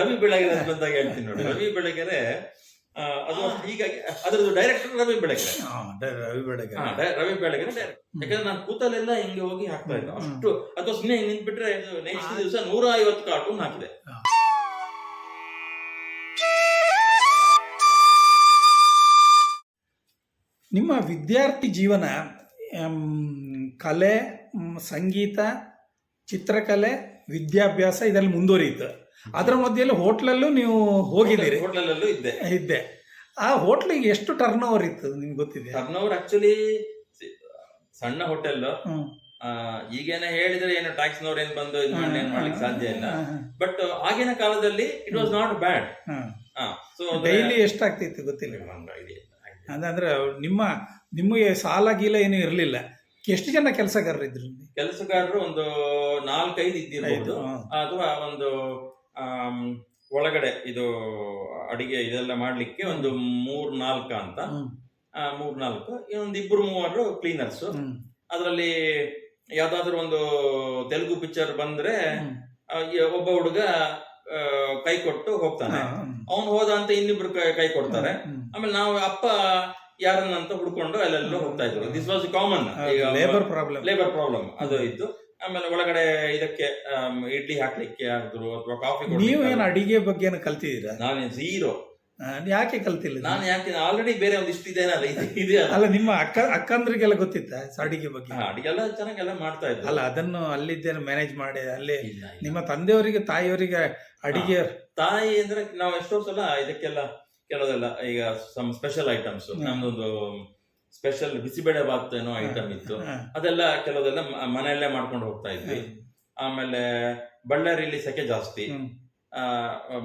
ರವಿ ಬೆಳಗೆರೆ ಅಂತ ಹೇಳ್ತೀನಿ ನೋಡಿ. ರವಿ ಬೆಳಗೆರೆ ಅದು ಹೀಗಾಗಿ ಅದರದ್ದು ಡೈರೆಕ್ಟರ್ ರವಿ ಬೆಳಗೆರೆ. ರವಿ ಬೆಳಗೆರೆ. ರವಿ ಬೆಳಗೆರೆ. ಡೈರೆಕ್ಟ್ ಯಾಕಂದ್ರೆ ನಾನು ಕೂತಲೆಲ್ಲ ಹಿಂಗೆ ಹೋಗಿ ಹಾಕ್ತಾ ಇದ್ದೆ. ಅಷ್ಟು ಅಥವಾ ಸುಮ್ಮನೆ ಹಿಂಗ್ ನಿಂತ್ಬಿಟ್ರೆ ನೆಕ್ಸ್ಟ್ ದಿವಸ ನೂರ ಐವತ್ತು ಕಾರ್ಟೂನ್ ಹಾಕಿದೆ ನಿಮ್ಮ ವಿದ್ಯಾರ್ಥಿ ಜೀವನ ಕಲೆ ಸಂಗೀತ ಚಿತ್ರಕಲೆ ವಿದ್ಯಾಭ್ಯಾಸ ಇದರಲ್ಲಿ ಮುಂದುವರಿಯಿತು ಅದರ ಮಧ್ಯೆಯಲ್ಲಿ ಹೋಟ್ಲಲ್ಲೂ ನೀವು ಹೋಗಿದ್ದೀರಿ. ಹೋಟ್ಲಲ್ಲೂ ಇದ್ದೆ. ಇದ್ದೆ. ಆ ಹೋಟ್ಲಿಗೆ ಎಷ್ಟು ಟರ್ನ್ ಓವರ್ ಇತ್ತು ನಿಮ್ಗೆ ಗೊತ್ತಿದೆ? ಟರ್ನ್ ಓವರ್ ಆಕ್ಚುಲಿ ಸಣ್ಣ ಹೋಟೆಲ್. ಈಗೇನ ಹೇಳಿದ್ರೆ ಏನು ಟ್ಯಾಕ್ಸ್ ನೋರ್ ಏನ್ ಬಂದು ಇದು ಮಾಡಿ ಏನ್ ಮಾಡ್ಲಿಕ್ಕೆ ಸಾಧ್ಯ ಇಲ್ಲ. ಬಟ್ ಆಗಿನ ಕಾಲದಲ್ಲಿ it was not bad. So daily ಎಷ್ಟಾಗ್ತಿತ್ತು ಗೊತ್ತಿಲ್ಲ. ಅಂದ್ರೆ ನಿಮ್ಮ ನಿಮಗೆ ಸಾಲ ಗೀಲ ಏನು ಇರಲಿಲ್ಲ. ಎಷ್ಟು ಜನ ಕೆಲಸಗಾರರು ಇದ್ರು? ಕೆಲಸಗಾರರು ಒಂದು ನಾಲ್ಕೈದು ಇದ್ದಿರಬಹುದು. ಅಥವಾ ಒಂದು ಒಳಗಡೆ ಇದು ಅಡಿಗೆ ಇದೆಲ್ಲ ಮಾಡ್ಲಿಕ್ಕೆ ಒಂದು ಮೂರ್ ನಾಲ್ಕ ಅಂತ ಮೂರ್ ನಾಲ್ಕು ಇನ್ನೊಂದು ಇಬ್ರು ಮೂವರು ಕ್ಲೀನರ್ಸ್ ಅದರಲ್ಲಿ ಯಾವ್ದಾದ್ರು ಒಂದು ತೆಲುಗು ಪಿಕ್ಚರ್ ಬಂದ್ರೆ ಒಬ್ಬ ಹುಡುಗ ಕೈ ಕೊಟ್ಟು ಹೋಗ್ತಾನೆ. ಅವನು ಹೋದ ಅಂತ ಇನ್ನಿಬ್ರು ಕೈ- ಕೊಡ್ತಾರೆ. ಆಮೇಲೆ ನಾವು ಅಪ್ಪ ಯಾರನ್ನಂತ ಹುಡ್ಕೊಂಡು ಅಲ್ಲೆಲ್ಲ ಹೋಗ್ತಾ ಇದ್ರು. This was common labour problem labour problem ಅದು ಇತ್ತು. ಆಮೇಲೆ ಒಳಗಡೆ ಇದಕ್ಕೆ ಇಡ್ಲಿ ಹಾಕ್ಲಿಕ್ಕೆ ಆದ್ರು ಅಥವಾ ಕಾಫಿ ನೀವು ಏನು ಅಡಿಗೆ ಬಗ್ಗೆ ಏನು ಕಲ್ತಿದ್ದೀರಾ ನಾನು ಝೀರೋ ಯಾಕೆ ಕಲ್ತಿಲ್ಲ? ನಾನು ಯಾಕೆ ಆಲ್ರೆಡಿ ಬೇರೆ ಒಂದಿಷ್ಟು ಇದೇನಲ್ಲ ಇದು ಇದೆ ಅಲ್ಲ. ನಿಮ್ಮ ಅಕ್ಕ ಅಕ್ಕಂದ್ರಿಗೆಲ್ಲ ಗೊತ್ತಿತ್ತ ಅಡಿಗೆ ಬಗ್ಗೆ ಅಡಿಗೆ ಎಲ್ಲ ಚೆನ್ನಾಗೆಲ್ಲ ಮಾಡ್ತಾ ಇದ್ದೆ ಅಲ್ಲ ಅದನ್ನು ಅಲ್ಲಿದ್ದೇನೆ ಮ್ಯಾನೇಜ್ ಮಾಡಿ ಅಲ್ಲಿ. ನಿಮ್ಮ ತಂದೆಯವರಿಗೆ ತಾಯಿಯವರಿಗೆ ಅಡಿಗೆ ತಾಯಿ ಅಂದ್ರೆ ನಾವು ಎಷ್ಟೋ ಸಲ ಇದಕ್ಕೆಲ್ಲ ಕೆಲವೆಲ್ಲ ಈಗ ಸಮ್ ಸ್ಪೆಷಲ್ ಐಟಮ್ಸ್. ನಮ್ದೊಂದು ಸ್ಪೆಷಲ್ ಬಿಸಿಬೇಳೆ ಬಾತ್ ಏನೋ ಐಟಮ್ ಇತ್ತು. ಅದೆಲ್ಲ ಕೆಲವೆಲ್ಲ ಮನೆಯಲ್ಲೇ ಮಾಡ್ಕೊಂಡು ಹೋಗ್ತಾ ಇದ್ವಿ. ಆಮೇಲೆ ಬಳ್ಳಾರಿಯಲ್ಲಿ ಸೆಕೆ ಜಾಸ್ತಿ.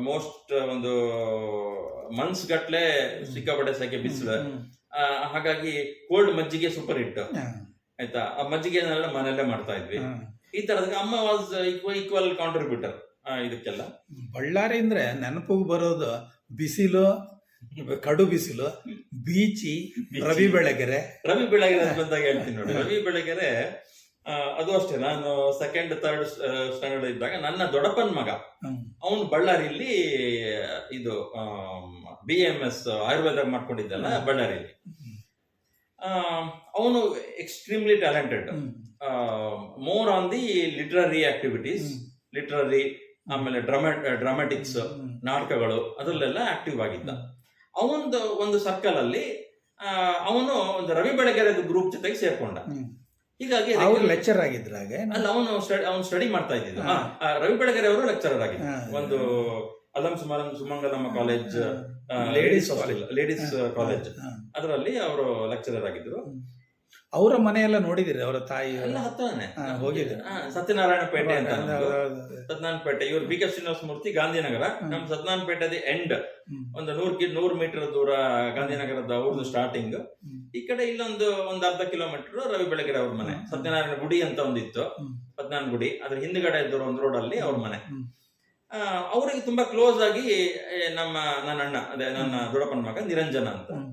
ಮೋಸ್ಟ್ ಒಂದು ಮನ್ಸ್ ಗಟ್ಲೆ ಸಿಕ್ಕಾಪಟ್ಟೆ ಸೆಕೆ ಬಿಸಿಲು. ಹಾಗಾಗಿ ಕೋಲ್ಡ್ ಮಜ್ಜಿಗೆ ಸೂಪರ್ ಹಿಟ್ ಆಯ್ತಾ? ಆ ಮಜ್ಜಿಗೆನೆಲ್ಲ ಮನೆಯಲ್ಲೇ ಮಾಡ್ತಾ ಇದ್ವಿ. ಈ ತರದ ಅಮ್ಮ ವಾಸ್ ಈಕ್ವಲ್ ಕಾಂಟ್ರಿಬ್ಯೂಟರ್ ಇದಕ್ಕೆಲ್ಲ. ಬಳ್ಳಾರಿ ಅಂದ್ರೆ ನೆನಪಿಗೆ ಬರೋದು ಬಿಸಿಲು ಕಡು ಬಿಸಿಲು ಬೀಚಿ ರವಿ ಬೆಳಗೆರೆ. ರವಿ ಬೆಳಗೆರೆ ಬಂದಾಗ ಹೇಳ್ತೀನಿ ನೋಡಿ. ರವಿ ಬೆಳಗೆರೆ ಅದು ಅಷ್ಟೇ. ನಾನು ಸೆಕೆಂಡ್ ಥರ್ಡ್ ಸ್ಟ್ಯಾಂಡರ್ಡ್ ಇದ್ದಾಗ ನನ್ನ ದೊಡ್ಡಪ್ಪನ ಮಗ. ಅವನು ಬಳ್ಳಾರಿಯಲ್ಲಿ ಇದು ಬಿ ಎಂ ಎಸ್ ಆಯುರ್ವೇದ ಮಾಡ್ಕೊಂಡಿದ್ದಲ್ಲ ಬಳ್ಳಾರಿಯಲ್ಲಿ ಅವನು extremely talented. More on the literary activities. Literary ಆಮೇಲೆ ಡ್ರಾಮಾ ಡ್ರಾಮಾಟಿಕ್ಸ್ ನಾಟಕಗಳು ಅದರಲ್ಲೆಲ್ಲ ಆಕ್ಟಿವ್ ಆಗಿದ್ದ. ಅವನದು ಒಂದು ಸರ್ಕಲ್ ಅಲ್ಲಿ ಅವನು ಒಂದು ರವಿ ಬೆಳಗೆರೆ ಗ್ರೂಪ್ ಜೊತೆಗೆ ಸೇರ್ಕೊಂಡ. ಹೀಗಾಗಿ ಲೆಕ್ಚರ್ ಆಗಿದ್ರ ಹಾಗೆ? ಅಲ್ಲ ಅವನು ಅವನು ಸ್ಟಡಿ ಮಾಡ್ತಾ ಇದ್ದಿದ್ದು. ರವಿ ಬೆಳಗೆರೆ ಅವರು ಲೆಕ್ಚರರ್ ಆಗಿದ್ದ. ಒಂದು ಅಲಂ ಸುಮಾರಂ Sumangalamma college ladies ladies college ಅದರಲ್ಲಿ ಅವರು ಲೆಕ್ಚರರ್ ಆಗಿದ್ರು. ಅವರ ಮನೆಯೆಲ್ಲ ನೋಡಿದಿರಿ ಅವರ ತಾಯಿ ಎಲ್ಲ ಹತ್ರನೇ ಹಾ, ಹೋಗಿದ್ದೆ. ಸತ್ಯನಾರಾಯಣ ಪೇಟೆ ಅಂತ ನಮ್ದು. ಹೌದು, ಹೌದು, ಹೌದು. ಸತ್ಯನಾರಾಯಣ ಪೇಟೆ ಇವರು ಬಿ ಕೆ ಶ್ರೀನಿವಾಸ ಮೂರ್ತಿ ಗಾಂಧಿನಗರ. ನಮ್ ಸತ್ಯನಾರಾಯಣ ಪೇಟೆ ಎಂಡ್ ಹ್ಮ್. ಒಂದು ನೂರ್ ಕಿ ನೂರ್ ಮೀಟರ್ ದೂರ ಗಾಂಧಿನಗರದ ಅವ್ರದ್ದು ಸ್ಟಾರ್ಟಿಂಗ್ ಹ್ಮ್. ಈ ಕಡೆ ಇಲ್ಲೊಂದು ಒಂದ್ ಅರ್ಧ ಕಿಲೋಮೀಟರ್ ರವಿ ಬೆಳಗೆರೆ ಅವ್ರ ಮನೆ. ಸತ್ಯನಾರಾಯಣ ಗುಡಿ ಅಂತ ಒಂದಿತ್ತು ಹ್ಮ್. ಸತ್ಯನಾರಾಯಣ ಗುಡಿ ಅದ್ರ ಹಿಂದ್ಗಡೆ ಇದ್ದರು ಒಂದು ರೋಡ್ ಅಲ್ಲಿ ಅವ್ರ ಮನೆ ಹ್ಮ್. ಆ, ಅವರಿಗೆ ತುಂಬಾ ಕ್ಲೋಸ್ ಆಗಿ ಏ, ನಮ್ಮ ನನ್ನ ಅಣ್ಣ ಅದೇ ನನ್ನ ದೊಡ್ಡಪ್ಪನ ಮಗ ನಿರಂಜನ ಅಂತ ಹ್ಮ್.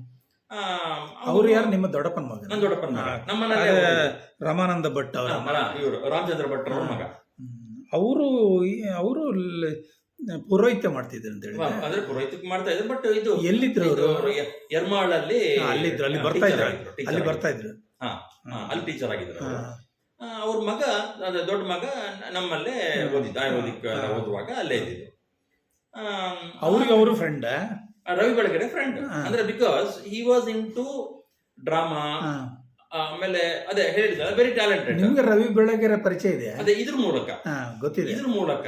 ಅವ್ರು ಯಾರು? ನಿಮ್ಮ ದೊಡ್ಡಪ್ಪನ ಮಗ. ನನ್ನ ದೊಡ್ಡಪ್ಪನ ಮಗ. ನಮ್ಮ ಮನೇಲೆ ರಮಾನಂದ ಭಟ್ ಅವರ ಇವರು ರಾಮಚಂದ್ರ ಭಟ್ ಅವ್ರ ಮಗ. ಅವರು ಅವರು ಪುರೋಹಿತ್ಯ ಮಾಡ್ತಿದ್ರು ಅಂತ ಹೇಳಿ ಅಂದ್ರೆ ಪುರೋಹಿತಕ್ಕೆ ಮಾಡ್ತಾ ಇದ್ರು ಬಟ್ ಇದು ಎಲ್ಲಿದ್ರು ಅವರು ಎರ್ಮಾಳಲ್ಲಿ ಅಲ್ಲಿದ್ರು, ಅಲ್ಲಿ ಬರ್ತಾ ಇದ್ರು. ಅಲ್ಲಿ ಬರ್ತಾ ಇದ್ರು. ಅಲ್ಲಿ ಟೀಚರ್ ಆಗಿದ್ರು ಅವ್ರ. ಮಗ ದೊಡ್ಡ ಮಗ ನಮ್ಮಲ್ಲೇ ಓದಿದ್ದ ಹಾ. ಓದುವಾಗ ಅಲ್ಲೇ ಇದ್ದಿದ್ದು. ಅವ್ರಿಗೆ ಅವರು ಫ್ರೆಂಡ್ ರವಿ ಬೆಳಗೆರೆ ಫ್ರೆಂಡ್ ಅಂದ್ರೆ because he was into drama ಆಮೇಲೆ ಅದೇ ಹೇಳಿದ ವೆರಿ ಟ್ಯಾಲೆಂಟೆಡ್ ನಿಮ್ಗೆ ರವಿ ಬೆಳಗೆರೆ ಪರಿಚಯ ಇದೆ ಅದೇ ಇದ್ರ ಮೂಲಕ. ಗೊತ್ತಿದೆ. ಇದ್ರ ಮೂಲಕ.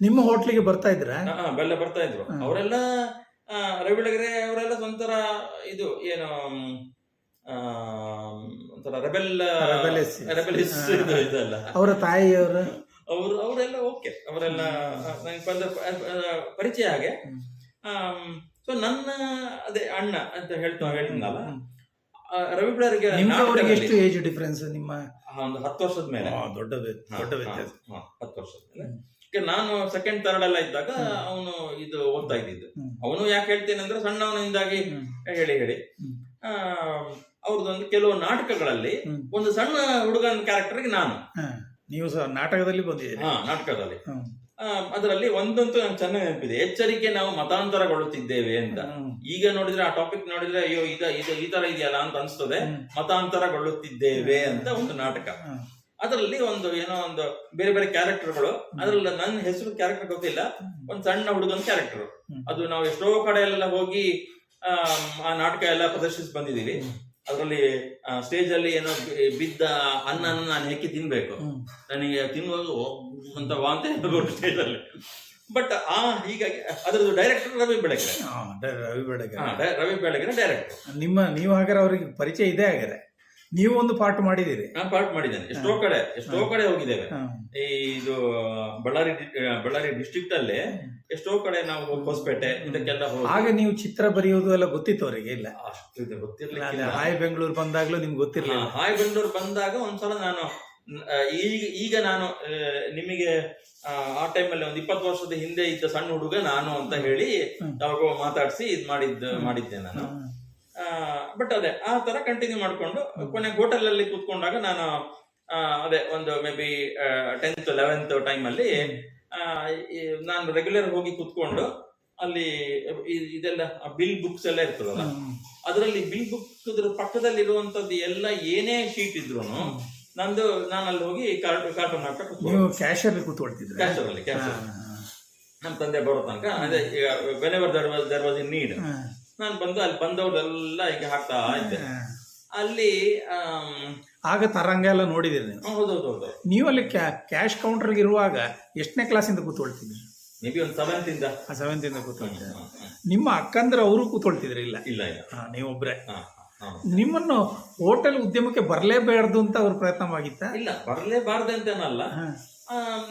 ನಿಮ್ಮ ಹೋಟ್ಲಿಗೆ ಬರ್ತಾ ಇದ್ರ? ಬೆಲ್ಲ ಬರ್ತಾ ಇದ್ರು. ಅವರೆಲ್ಲ ರವಿ ಬೆಳಗೆರೆ ಅವರೆಲ್ಲ ಒಂಥರ ಇದು ಏನು ಆ, ಒಂಥರ ರೆಬೆಲ್ ಇದು ಇದೆಲ್ಲ. ಅವರ ತಾಯಿಯವರು? ಅವರು ಅವರೆಲ್ಲ ಓಕೆ ಅವರೆಲ್ಲ ನಂಗೆ ಪರಿಚಯ ಹಾಗೆ. ಸೊ ನನ್ನ ಅದೇ ಅಣ್ಣ ಅಂತ ಹೇಳ್ತಾ ಹೇಳ್ತೀನಲ್ಲ? ಆ, ರವಿ ನಿಮ್ಗೆ ಅವರಿಗೆ ಎಷ್ಟು ಏಜ್ ಡಿಫರೆನ್ಸ್ ನಿಮ್ಮ? ಒಂದು ಹತ್ತು ವರ್ಷದ ಮೇಲೆ. ದೊಡ್ಡ ದೊಡ್ಡ ವ್ಯತ್ಯಾಸ. ಹತ್ತು ವರ್ಷದ ಮೇಲೆ. ನಾನು ಸೆಕೆಂಡ್ ತರ್ಡ್ ಎಲ್ಲ ಇದ್ದಾಗ ಅವನು ಇದು ಓದ್ತಾ ಇದ್ದಿದ್ದು. ಅವನು ಯಾಕೆ ಹೇಳ್ತೇನೆ ಅಂದ್ರೆ ಸಣ್ಣವನಿಂದಾಗಿ. ಹೇಳಿ ಹೇಳಿ. ಆ, ಅವ್ರದ್ದೊಂದು ಕೆಲವು ನಾಟಕಗಳಲ್ಲಿ ಒಂದು ಸಣ್ಣ ಹುಡುಗನ ಕ್ಯಾರೆಕ್ಟರ್ಗೆ ನಾನು. ನೀವು ಸಹ ನಾಟಕದಲ್ಲಿ ಬಂದಿದ್ದೀರಿ. ಹಾ ನಾಟಕದಲ್ಲಿ. ಅದರಲ್ಲಿ ಒಂದಂತೂ ನಂಗೆ ಚೆನ್ನಾಗಿ ನೆನಪಿದೆ. ಎಚ್ಚರಿಕೆ ನಾವು ಮತಾಂತರಗೊಳ್ಳುತ್ತಿದ್ದೇವೆ ಅಂತ. ಈಗ ನೋಡಿದ್ರೆ ಆ ಟಾಪಿಕ್ ನೋಡಿದ್ರೆ ಅಯ್ಯೋ ಇದ ಇದು ಈ ತರ ಇದೆಯಲ್ಲ ಅಂತ ಅನ್ಸ್ತದೆ. ಮತಾಂತರಗೊಳ್ಳುತ್ತಿದ್ದೇವೆ ಅಂತ ಒಂದು ನಾಟಕ. ಅದರಲ್ಲಿ ಒಂದು ಏನೋ ಒಂದು ಬೇರೆ ಬೇರೆ ಕ್ಯಾರೆಕ್ಟರ್ಗಳು ಅದರಲ್ಲಿ ನನ್ನ ಹೆಸರು ಕ್ಯಾರೆಕ್ಟರ್ ಗೊತ್ತಿಲ್ಲ. ಒಂದ್ ಸಣ್ಣ ಹುಡುಗನ ಕ್ಯಾರೆಕ್ಟರ್ ಅದು ನಾವು ಎಷ್ಟೋ ಕಡೆ ಎಲ್ಲ ಹೋಗಿ ಆ ನಾಟಕ ಎಲ್ಲ ಪ್ರದರ್ಶಿಸಿ ಬಂದಿದ್ದೀವಿ. ಅದರಲ್ಲಿ ಸ್ಟೇಜ್ ಅಲ್ಲಿ ಏನೋ ಬಿದ್ದ ಅನ್ನ ನಾನು ಹೆಕ್ಕಿ ತಿನ್ಬೇಕು. ನನಗೆ ತಿನ್ನುವಾಗ ಅಂತ ವಾಂತ ಅಲ್ಲಿ ಬಟ್ ಆ ಹೀಗಾಗಿ ಅದರದ್ದು ಡೈರೆಕ್ಟರ್ ರವಿ ಬೆಳಗೆರೆ. ರವಿ ಬೆಳಗೆರೆ. ಹಾ, ಡೈ- ರವಿ ಬೆಳಗೆರೆ ಡೈರೆಕ್ಟರ್ ನಿಮ್ಮ ನೀವು ಹಾಗಾದ್ರೆ ಅವ್ರಿಗೆ ಪರಿಚಯ ಇದೆ ಹಾಗಾದ್ರೆ. ನೀವು ಒಂದು ಪಾರ್ಟ್ ಮಾಡಿದಿರಿ ನಾನು ಪಾರ್ಟ್ ಮಾಡಿದ್ದೇನೆ. ಎಷ್ಟೋ ಕಡೆ ಎಷ್ಟೋ ಕಡೆ ಹೋಗಿದ್ದೇವೆ. ಈ ಇದು ಬಳ್ಳಾರಿ ಡಿ- ಆ, ಬಳ್ಳಾರಿ ಡಿಸ್ಟ್ರಿಕ್ಟ್ ಅಲ್ಲಿ ಎಷ್ಟೋ ಕಡೆ ನಾವು ಹೊಸಪೇಟೆ ಇದಕ್ಕೆಲ್ಲ ಹೋಗಿ. ಆಗ ನೀವು ಚಿತ್ರ ಬರೆಯೋದು ಎಲ್ಲ ಗೊತ್ತಿತ್ತು ಅವರಿಗೆ ಇಲ್ಲ? ಅಷ್ಟು ಗೊತ್ತಿರಲಿಲ್ಲ ಗೊತ್ತಿರ್ಲಿಕ್ಕಿಲ್ಲ ಹಾಯ್ ಬೆಂಗಳೂರು ಬಂದಾಗ್ಲೂ ನಿಮ್ಗೆ ಗೊತ್ತಿರಲಿಲ್ಲ. ಹಾಯ್ ಬೆಂಗಳೂರು ಬಂದಾಗ ಒಂದ್ಸಲ ನಾನು ಈಗ ಈಗ ನಾನು ನಿಮಗೆ ಆ, ಟೈಮಲ್ಲಿ ಒಂದು ಇಪ್ಪತ್ತು ವರ್ಷದ ಹಿಂದೆ ಇದ್ದ ಸಣ್ಣ ಹುಡುಗ ನಾನು ಅಂತ ಹೇಳಿ ಅವಾಗ ಯಾವಾಗೋ ಮಾತಾಡಿಸಿ ಇದ್ ಮಾಡಿದ್ದ ಮಾಡಿದ್ದೆ ನಾನು. ಬಟ್ ಅದೇ ಆ ತರ ಕಂಟಿನ್ಯೂ ಮಾಡ್ಕೊಂಡು ಕೊನೆ ಹೋಟೆಲ್ ಅಲ್ಲಿ ಕೂತ್ಕೊಂಡಾಗ ನಾನು ಅದೇ ಒಂದು maybe tenth eleventh time ಅಲ್ಲಿ ಆ, ಈ ನಾನು ರೆಗ್ಯುಲರ್ ಹೋಗಿ ಕೂತ್ಕೊಂಡು ಅಲ್ಲಿ ಇದೆಲ್ಲ ಬಿಲ್ ಬುಕ್ಸ್ ಎಲ್ಲ ಇರ್ತದಲ್ಲ. ಅದರಲ್ಲಿ ಬಿಲ್ ಬುಕ್ ಪಕ್ಕದಲ್ಲಿ ಇರುವಂತದ್ದು ಎಲ್ಲ ಏನೇ ಶೀಟ್ ಇದ್ರು ನಂದು ನಾನು ಅಲ್ಲಿ ಹೋಗಿ ಕಾರ್ಟೂನ್ ಕಾರ್ಟೂನ್ ಹಾಕ್ತಾ ನೀವು ಕ್ಯಾಶರ್ ಕೂತ್ಕೊಳ್ತಿದ್ರೆ? ಕ್ಯಾಶಲ್ಲಿ ಅಲ್ಲಿ ಕ್ಯಾಶರ್ ನಮ್ಮ ತಂದೆ ಬರೋ ತನಕ ಅದೇ ಈಗ whenever there was there was in need ನಾನು ಬಂದು ಅಲ್ಲಿ ಬಂದವ್ರೆಲ್ಲ ಈಗ ಹಾಕ್ತಾ ಇದ್ದೆ. ಅಲ್ಲಿ ಆಗ ತರಂಗ ಎಲ್ಲ ನೋಡಿದಿರಿ ನೀವು ಹೌದೌದು ಹೌದು ನೀವು ಅಲ್ಲಿ ಕ್ಯಾಶ್ ಕೌಂಟರ್ಗೆ ಇರುವಾಗ ಎಷ್ಟನೇ ಕ್ಲಾಸಿಂದ ಕೂತ್ಕೊಳ್ತಿದ್ರಿ? ಮೇ ಬಿ ಒಂದು ಸೆವೆಂತ್ ಇಂದ. ಹ್ಮ್. ನಿಮ್ಮ ಅಕ್ಕಂದ್ರೆ ಅವರು ಕೂತ್ಕೊಳ್ತಿದ್ರಿ ಇಲ್ಲ? ಇಲ್ಲ ಇಲ್ಲ. ಹಾ. ನಿಮ್ಮನ್ನು ಹೋಟೆಲ್ ಉದ್ಯಮಕ್ಕೆ ಬರಲೇಬಾರ್ದು ಅಂತ ಅವ್ರ ಪ್ರಯತ್ನವಾಗಿತ್ತ? ಇಲ್ಲ ಬರಲೇಬಾರ್ದು ಅಂತೇನಲ್ಲ.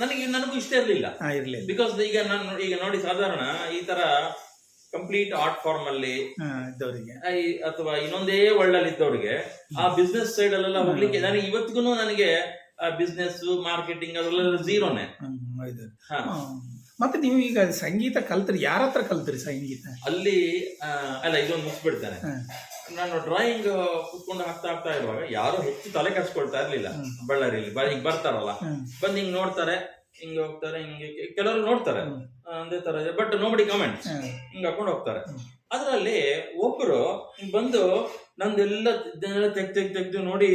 ನನಗೆ ನನಗೂ ಇಷ್ಟ ಇರಲಿಲ್ಲ. ಇರಲಿಲ್ಲ. ಬಿಕಾಸ್ ಈಗ ನಾನು ಈಗ ನೋಡಿ ಸಾಧಾರಣ ಈ ತರ ಕಂಪ್ಲೀಟ್ ಆರ್ಟ್ ಫಾರ್ಮ್ ಅಲ್ಲಿ ಇದ್ದವರಿಗೆ. ಅಥವಾ ಇನ್ನೊಂದೇ ವರ್ಲ್ಡ್ ಅಲ್ಲಿ ಇದ್ದವ್ರಿಗೆ ಆ ಬಿಸ್ನೆಸ್ ಸೈಡ್ ಅಲ್ಲೆಲ್ಲ ಹೋಗ್ಲಿಕ್ಕೆ ನನಗೆ ಇವತ್ತಿಗೂ ನನಗೆ ಬಿಸ್ನೆಸ್ ಮಾರ್ಕೆಟಿಂಗ್ ಅದರಲ್ಲೆಲ್ಲ ಝೀರೋನೆ. ಮತ್ತೆ ನೀವು ಈಗ ಸಂಗೀತ ಕಲ್ತ್ರಿ ಯಾರ ಹತ್ರ ಕಲ್ತ್ರಿ ಸಂಗೀತ? ಅಲ್ಲಿ ಅಲ್ಲ ಇದೊಂದು ಮುಗಿಸ್ಬಿಡ್ತಾರೆ. ನಾನು ಡ್ರಾಯಿಂಗ್ ಕುತ್ಕೊಂಡು ಹಾಕ್ತಾ ಹಾಕ್ತಾ ಇರುವಾಗ ಯಾರು ಹೆಚ್ಚು ತಲೆ ಕಚ್ಕೊಳ್ತಾ ಇರ್ಲಿಲ್ಲ ಬಳ್ಳಾರಿಲಿ ಹಿಂಗ್ ಬರ್ತಾರಲ್ಲ. ಬಂದು ಹಿಂಗ್ ನೋಡ್ತಾರೆ ಹಿಂಗ್ ಹೋಗ್ತಾರೆ ಹಿಂಗ ಕೆಲವರು ನೋಡ್ತಾರೆ. ಅದೇ ಒಂದೇ ತರ ಬಟ್ ನೋಬಡಿ ಕಾಮೆಂಟ್. ಹಿಂಗ್ ಹಾಕೊಂಡು ಹೋಗ್ತಾರೆ. ಅದರಲ್ಲಿ ಒಬ್ರು ಬಂದು ನಂದೆಲ್ಲ ತೆಗ್ದು ತೆಗ್ ತೆಗ್ ತೆಗ್ದು ನೋಡಿ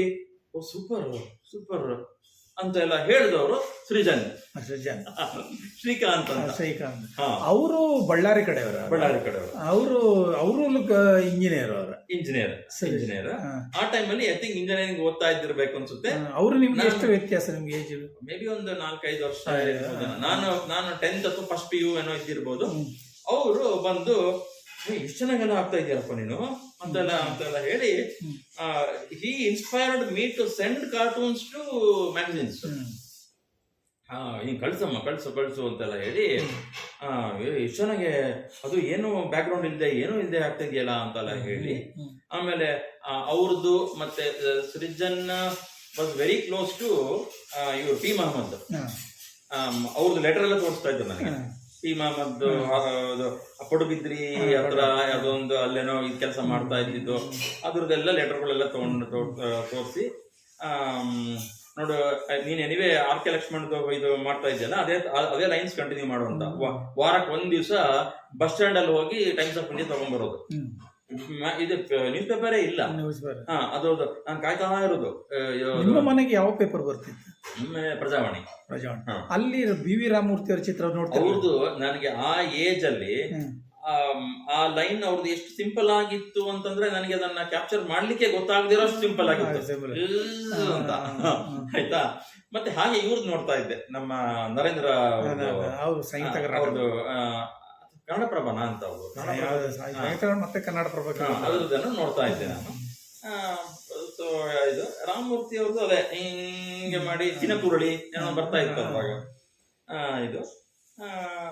ಓ ಸೂಪರ್ ಸೂಪರ್ ಅಂತ ಎಲ್ಲ ಹೇಳಿದವರು ಸೃಜನ್. ಸೃಜನ್. ಶ್ರೀಕಾಂತ್ ಅಂತ. ಶ್ರೀಕಾಂತ್. ಅವರು ಬಳ್ಳಾರಿ ಕಡೆಯವರ ಬಳ್ಳಾರಿ ಕಡೆಯವರು. ಅವರು ಅವರು ಇಂಜಿನಿಯರ್ ಅವರ. ಇಂಜಿನಿಯರ್. ಇಂಜಿನಿಯರ್. ಆ ಟೈಮಲ್ಲಿ ಐ ಥಿಂಕ್ ಇಂಜಿನಿಯರಿಂಗ್ ಓದ್ತಾ ಇದ್ದಿರ್ಬೇಕು ಅನ್ಸುತ್ತೆ. ಅವರು ನಿಮ್ಗೆ ಎಷ್ಟು ವ್ಯತ್ಯಾಸ ನಿಮ್ಗೆ ಏಜ್ ಮೇ ಬಿ ಒಂದು ನಾಲ್ಕೈದು ವರ್ಷ ನಾನು ನಾನು ಟೆಂತ್ ಅಥವಾ ಫಸ್ಟ್ ಪಿ ಯು ಏನೋ ಇದ್ದಿರ್ಬೋದು. ಅವರು ಬಂದು "ಏ, ಇಷ್ಟು ಚೆನ್ನಾಗೆಲ್ಲ ಆಗ್ತಾ ಇದೆಯಲ್ಲಪ್ಪ ನೀನು? ಅಂತೆಲ್ಲ ಅಂತೆಲ್ಲ ಹೇಳಿ. He inspired me to send cartoons to magazines. ಹಾ ಹಿಂಗೆ ಕಳ್ಸಮ್ಮ ಕಳ್ಸು ಕಳ್ಸು ಅಂತೆಲ್ಲ ಹೇಳಿ ಇಷ್ಟ್ ಚೆನ್ನಾಗೆ ಅದು ಏನು ಬ್ಯಾಕ್ ಗ್ರೌಂಡ್ ಇಲ್ಲದೆ ಏನೂ ಇಲ್ಲದೆ ಆಗ್ತಾ ಇದೆಯಲ್ಲ ಅಂತೆಲ್ಲ ಹೇಳಿ. ಆಮೇಲೆ ಅವ್ರದ್ದು ಮತ್ತೆ Srujan was very close to ಇವ್ರು ಪಿ ಮಹಮ್ಮದ್. ಅವ್ರದ್ದು ಲೆಟರ್ ಎಲ್ಲ ತೋರಿಸ್ತಾ ಇದ್ದ ನನಗೆ. ಹಾ. ಪಿ ಮಹಮ್ಮದ್ ಪಡುಬಿದ್ರಿ ಹತ್ರ ಅದೊಂದು ಅಲ್ಲೇನೋ ಈ ಕೆಲಸ ಮಾಡ್ತಾ ಇದ್ದಿದ್ದು ಅದ್ರದ್ದೆಲ್ಲ ಲೆಟರ್ಗಳೆಲ್ಲ ತಗೊಂಡು ತೋರಿಸಿ ನೋಡು ನೀನ್ ಎನಿವೆ ಆರ್ ಕೆ ಲಕ್ಷ್ಮಣ್ ಇದು ಮಾಡ್ತಾ ಇದ್ದಲ್ಲ ಅದೇ ಅದೇ ಲೈನ್ಸ್ ಕಂಟಿನ್ಯೂ ಮಾಡುವಂತ ವಾರಕ್ಕೆ ಒಂದ್ ದಿವಸ ಬಸ್ ಸ್ಟ್ಯಾಂಡ್ ಅಲ್ಲಿ ಹೋಗಿ ಟೈಮ್ಸ್ ಆಫ್ ಇಂಡಿಯಾ ತಗೊಂಡ್ಬರೋದು ಇದು ನ್ಯೂಸ್ ಪೇಪರೇ ಇಲ್ಲ. ಹಾ ನಾನು ಕಾಯ್ತಾ ಇರೋದು. ನಿಮ್ಮ ಮನೆಗೆ ಯಾವ ಪೇಪರ್ ಬರ್ತಿತ್ತು? ಪ್ರಜಾವಾಣಿ. ಪ್ರಜಾವಾಣಿ. ಅಲ್ಲಿ ಬಿ ವಿ ರಾಮಮೂರ್ತಿ ಅವರ ಚಿತ್ರ ನೋಡ್ತಾರೆ ಅವ್ರದ್ದು ನನಗೆ ಆ ಏಜ್ ಅಲ್ಲಿ ಆ ಲೈನ್ ಅವ್ರದ್ದು ಎಷ್ಟು ಸಿಂಪಲ್ ಆಗಿತ್ತು ಅಂತಂದ್ರೆ ನನಗೆ ಅದನ್ನ ಕ್ಯಾಪ್ಚರ್ ಮಾಡ್ಲಿಕ್ಕೆ ಗೊತ್ತಾಗದಿರೋ ಸಿಂಪಲ್ ಆಗಿತ್ತು. ಅಂತ. ಆಯ್ತಾ? ಮತ್ತೆ ಹಾಗೆ ಇವ್ರದ್ದು ನೋಡ್ತಾ ಇದ್ದೆ. ನಮ್ಮ ನರೇಂದ್ರ ಅವ್ರದ್ದು, ಕನ್ನಡಪ್ರಭನ ಅಂತ ಅವರು. ಮತ್ತೆ ಕನ್ನಡ ಪ್ರಭಾಕ ಅದ್ರದ್ದನ್ನು ನೋಡ್ತಾ ಇದ್ದೆ ನಾನು. ಸೊ ಇದು ರಾಮಮೂರ್ತಿ ಅವ್ರದ್ದು ಅದೇ. ಹಿಂಗೆ ಮಾಡಿ ಚಿನಕುರುಳಿ ಏನೋ ಬರ್ತಾ ಇತ್ತು ಅವಾಗ. ಆ, ಇದು.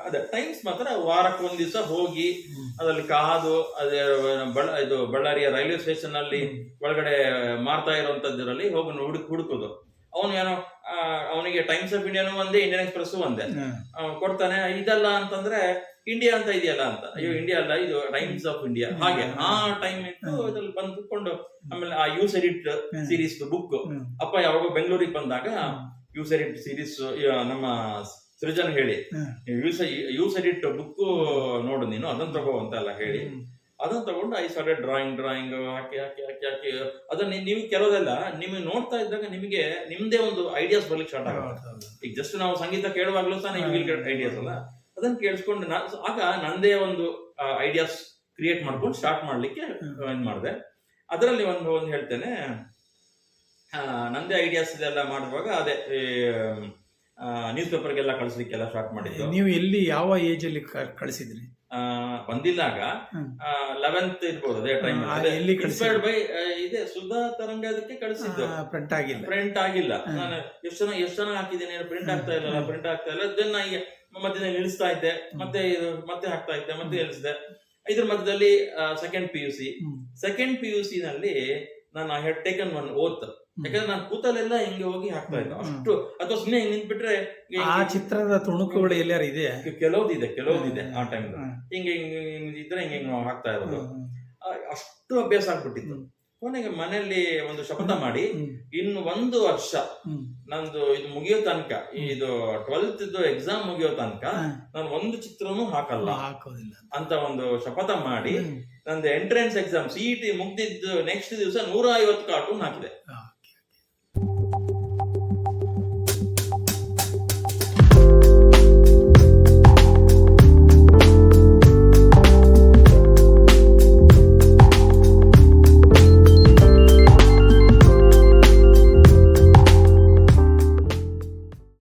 ಅದೇ ಟೈಮ್ಸ್ ಮಾತ್ರ ವಾರಕ್ಕೆ ಒಂದು ದಿವಸ ಹೋಗಿ ಅದ್ರಲ್ಲಿ ಕಾದು ಅದೇ ಬಳ ಇದು ಬಳ್ಳಾರಿಯ ರೈಲ್ವೆ ಸ್ಟೇಷನ್ ಅಲ್ಲಿ ಒಳಗಡೆ ಮಾರ್ತಾ ಇರುವಂತದ್ರಲ್ಲಿ ಹೋಗಿ ಹುಡುಕ್ ಹುಡುಕೋದು. ಅವನು ಏನೋ ಅವನಿಗೆ ಟೈಮ್ಸ್ ಆಫ್ ಇಂಡಿಯಾನು ಒಂದೇ ಇಂಡಿಯನ್ ಎಕ್ಸ್ಪ್ರೆಸ್ ಒಂದೇ. ಕೊಡ್ತಾನೆ ಇದಲ್ಲ ಅಂತಂದ್ರೆ ಇಂಡಿಯಾ ಅಂತ ಇದೆಯಲ್ಲ ಅಂತ. ಅಯ್ಯೋ ಇಂಡಿಯಾ ಅಲ್ಲ ಇದು ಟೈಮ್ಸ್ ಆಫ್ ಇಂಡಿಯಾ ಹಾಗೆ ಆ ಟೈಮ್ ಇತ್ತು ಇದ್ರಲ್ಲಿ ಬಂದು ಕುತ್ಕೊಂಡು ಆಮೇಲೆ ಆ ಯೂಸ್ ಎಡಿಟ್ ಸೀರೀಸ್ ಬುಕ್ ಅಪ್ಪ ಯಾವಾಗ ಬೆಂಗಳೂರಿಗೆ ಬಂದಾಗ ಯೂಸ್ ಎಡಿಟ್ ಸೀರೀಸ್ ನಮ್ಮ ಸೃಜನ್ ಹೇಳಿ. ಯೂಸ್ ಯೂಸ್ ಎಡಿಟ್ ಬುಕ್ ನೋಡು ನೀನು ಅದನ್ನ ತಗೋ ಅಂತ ಎಲ್ಲ ಹೇಳಿ. ಅದನ್ನ ತಗೊಂಡು ಐ ಸ್ಟಾರ್ಟೆಡ್ ಡ್ರಾಯಿಂಗ್ ಡ್ರಾಯಿಂಗ್ ಹಾಕಿ ಹಾಕಿ ಹಾಕಿ ಹಾಕಿ. ಅದನ್ನ ನೀವು ಕೆಲವೆಲ್ಲ ನಿಮಗೆ ನೋಡ್ತಾ ಇದ್ದಾಗ ನಿಮಗೆ ನಿಮ್ದೇ ಒಂದು ಐಡಿಯಾಸ್ ಬರ್ಲಿಕ್ಕೆ ಸ್ಟಾರ್ಟ್ ಆಗುತ್ತೆ. ಈಗ ಜಸ್ಟ್ ನಾವು ಸಂಗೀತ ಕೇಳುವಾಗ್ಲೂ ಸಹ ನಿಮಗೆ ಐಡಿಯಾಸ್ ಅಲ್ಲ? ಅದನ್ನ ಕೇಳಿಸ್ಕೊಂಡು ಆಗ ನಂದೇ ಒಂದು ಐಡಿಯಾಸ್ ಕ್ರಿಯೇಟ್ ಮಾಡ್ಕೊಂಡು ಸ್ಟಾರ್ಟ್ ಮಾಡ್ಲಿಕ್ಕೆ ಇದು ಮಾಡಿದೆ. ಅದರಲ್ಲಿ ಒಂದು ಒಂದು ಹೇಳ್ತೇನೆ. ನಂದೇ ಐಡಿಯಾಸ್ ಇದೆಲ್ಲ ಮಾಡುವಾಗ ಅದೇ ನ್ಯೂಸ್ ಪೇಪರ್ಗೆಲ್ಲ ಕಳಿಸ್ಲಿಕ್ಕೆಲ್ಲ ಸ್ಟಾರ್ಟ್ ಮಾಡಿದ್ದು. ನೀವು ಎಲ್ಲಿ ಯಾವ ಏಜ್ ಅಲ್ಲಿ ಕಳಿಸಿದ್ರಿ? ಬಂದಿಲ್ಲಾಗ ಹ್ಮ್. ಲೆವೆಂತ್ ಇರ್ಬೋದು ಅದೇ ಟೈಮ್ ಇನ್ಸ್ಪೈರ್ಡ್ ಬೈ ಇದೆ ಸುಧಾ ತರಂಗ ಅದಕ್ಕೆ ಕಳಿಸಿದ್ದು. ಪ್ರಿಂಟ್ ಆಗಿಲ್ಲ. ಪ್ರಿಂಟ್ ಆಗಿಲ್ಲ. ನಾನು ಎಷ್ಟು ಜನ ಎಷ್ಟು ಜನ ಹಾಕಿದ್ದೇನೆ ಪ್ರಿಂಟ್ ಆಗ್ತಾ ಇಲ್ಲ ಪ್ರಿಂಟ್ ಆಗ್ತಾ ಇಲ್ಲ. ದೆನ್ ಮಧ್ಯದಲ್ಲಿ ನಿಲ್ಲಿಸ್ತಾ ಇದ್ದೆ. ಮತ್ತೆ ಮತ್ತೆ ಹಾಕ್ತಾ ಇದ್ದೆ ಮತ್ತೆ ನಿಲ್ಲಿಸಿದೆ ಇದ್ರ ಮಧ್ಯದಲ್ಲಿ second P U C second P U C ನಲ್ಲಿ ನಾನು I had taken one oath ಯಾಕಂದ್ರೆ ನಾನು ಕೂತಲ್ಲೆಲ್ಲ ಹಿಂಗೆ ಹೋಗಿ ಹಾಕ್ತಾ ಇದ್ದೆ. ಅಷ್ಟು ಅಥವಾ ಸುಮ್ಮನೆ ಹಿಂಗೆ ನಿಂತ್ಬಿಟ್ರೆ ಆ ಚಿತ್ರದ ತುಣುಕುಗಳು ಎಲ್ಲಾರು ಇದೆ? ಹಿಂಗೆ ಕೆಲವ್ದಿದೆ ಕೆಲವ್ದಿದೆ ಆ ಟೈಮ್. ಹಿಂಗೆ ಹಿಂಗೆ ಇದ್ರೆ ಹಿಂಗೆ ನಾವು ಹಾಕ್ತಾ ಇರೋದು. ಅಷ್ಟು ಅಭ್ಯಾಸ ಆಗ್ಬಿಟ್ಟಿತ್ತು. ಕೊನೆಗೆ ಮನೆಯಲ್ಲಿ ಒಂದು ಶಪಥ ಮಾಡಿ. ಇನ್ನು ಒಂದು ವರ್ಷ. ನಂದು ಇದು ಮುಗಿಯೋ ತನಕ ಇದು ಟ್ವೆಲ್ತ್ ಎಕ್ಸಾಮ್ ಮುಗಿಯೋ ತನಕ. ನಾನು ಒಂದು ಚಿತ್ರನೂ ಹಾಕಲ್ಲ. ಹಾಕೋದಿಲ್ಲ. ಅಂತ ಒಂದು ಶಪಥ ಮಾಡಿ. ನಂದು ಎಂಟ್ರೆನ್ಸ್ ಎಕ್ಸಾಮ್ ಸಿಇಟಿ ಮುಗ್ದಿದ್ದು ನೆಕ್ಸ್ಟ್ ದಿವಸ ನೂರ ಐವತ್ತು ಕಾರ್ಟೂನ್ ಹಾಕಿದೆ.